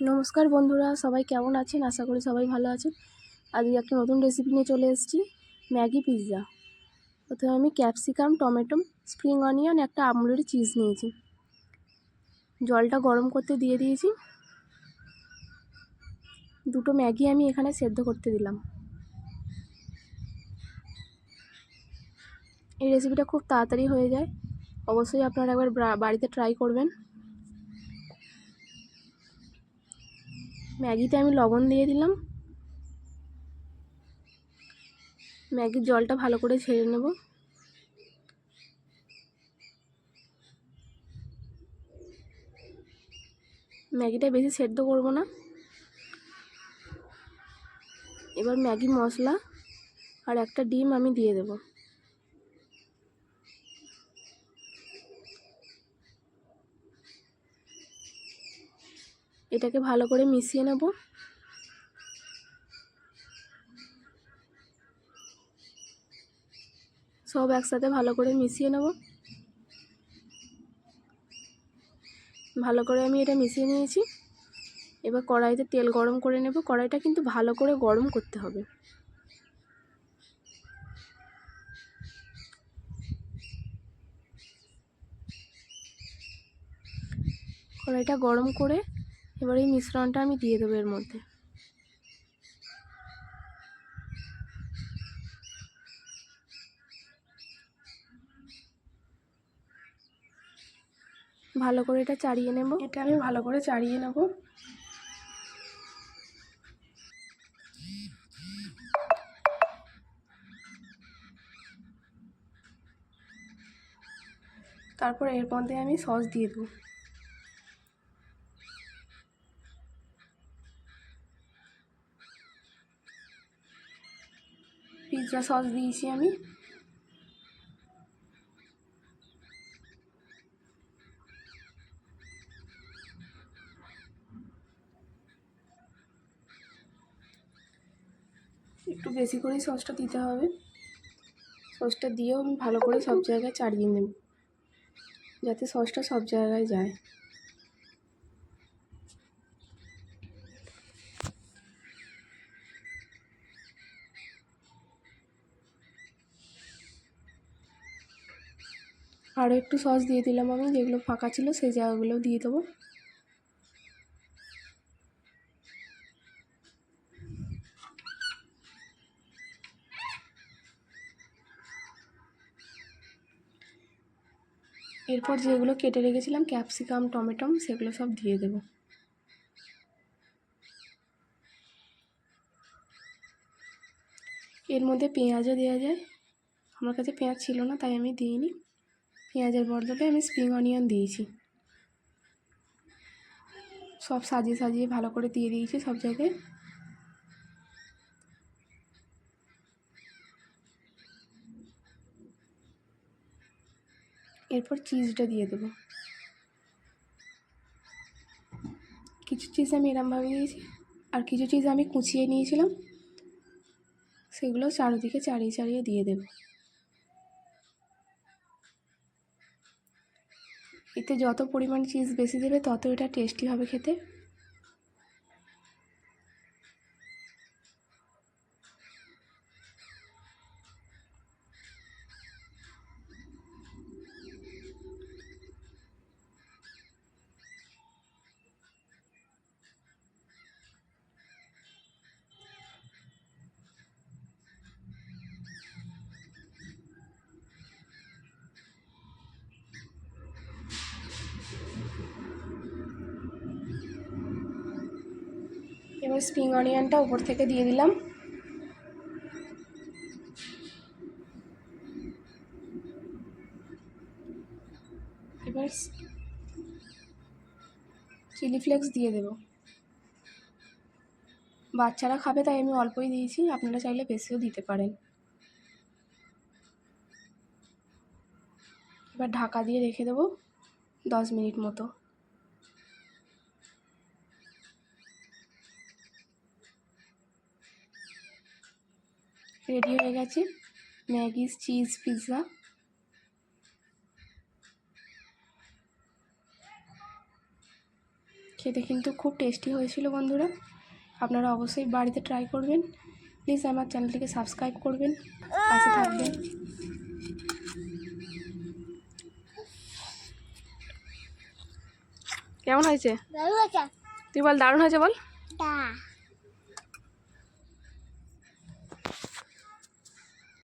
নমস্কার বন্ধুরা, সবাই কেমন আছেন? আশা করি সবাই ভালো আছেন। আজকে একটা নতুন রেসিপি নিয়ে চলে এসেছি, ম্যাগি পিৎজা। প্রথমে আমি ক্যাপসিকাম, টমেটো, স্প্রিং অনিয়ন, একটা আমুলের চিজ নিয়েছি। জলটা গরম করতে দিয়ে দিয়েছি। দুটো ম্যাগি আমি এখানে সেদ্ধ করতে দিলাম। এই রেসিপিটা খুব তাড়াতাড়ি হয়ে যায়। অবশ্যই আপনারা একবার বাড়িতে ট্রাই করবেন। ম্যাগিতে আমি লবণ দিয়ে দিলাম। ম্যাগির জলটা ভালো করে ছেড়ে নেব। ম্যাগিটা বেশি সেদ্ধ করব না। এবার ম্যাগি মশলা আর একটা ডিম আমি দিয়ে দেব। এটাকে ভালো করে মিশিয়ে নেব। সব একসাথে ভালো করে মিশিয়ে নেব। ভালো করে আমি এটা মিশিয়ে নিয়েছি। এবার কড়াইতে তেল গরম করে নেব। কড়াইটা কিন্তু ভালো করে গরম করতে হবে। কড়াইটা গরম করে এবার এই মিশ্রণটা আমি দিয়ে দেবো এর মধ্যে। ভালো করে এটা চাড়িয়ে নেব। এটা আমি ভালো করে চাড়িয়ে নেব। তারপর এর মধ্যে আমি সস দিয়ে দেবো। পিৎজা সস দিয়েছি আমি। একটু বেশি করেই সসটা দিতে হবে। সসটা দিয়েও আমি ভালো করে সব জায়গায় চাড়িয়ে নেব, যাতে সসটা সব জায়গায় যায়। আরও একটু সস দিয়ে দিলাম আমি, যেগুলো ফাঁকা ছিল সেই জায়গাগুলোও দিয়ে দেবো। এরপর যেগুলো কেটে রেখেছিলাম, ক্যাপসিকাম টমেটম সেগুলো সব দিয়ে দেবো। এর মধ্যে পেঁয়াজও দেওয়া যায়। আমার কাছে পেঁয়াজ ছিল না, তাই আমি দিইনি। পেঁয়াজের বদলে আমি স্প্রিং অনিয়ন দিয়েছি। সব সাজিয়ে সাজিয়ে ভালো করে দিয়ে দিয়েছি সব জায়গায়। এরপর চিজটা দিয়ে দেবো। কিছু চিজ আমি এরমভাবে দিয়েছি, আর কিছু চিজ আমি কুচিয়ে নিয়েছিলাম, সেগুলো চারিদিকে চাড়িয়ে চাড়িয়ে দিয়ে দেবো। এতে যত পরিমাণ চিজ বেশি দেবে তত এটা টেস্টি হবে খেতে। এবার স্প্রিং অনিয়নটা উপর থেকে দিয়ে দিলাম। এবার চিলি ফ্লেক্স দিয়ে দেব। বাচ্চারা খাবে, তাই আমি অল্পই দিয়েছি। আপনারা চাইলে বেশিও দিতে পারেন। এবার ঢাকা দিয়ে রেখে দেবো দশ মিনিট মতো। রেডি হয়ে গেছে। ম্যাগিস চিজ পিৎজা খেতে কিন্তু খুব টেস্টি হয়েছিল বন্ধুরা। আপনারা অবশ্যই বাড়িতে ট্রাই করবেন। প্লিজ আমার চ্যানেলটিকে সাবস্ক্রাইব করবেন। পাশে থাকবেন। কেমন হয়েছে? তুই বল দারুণ হয়েছে বল?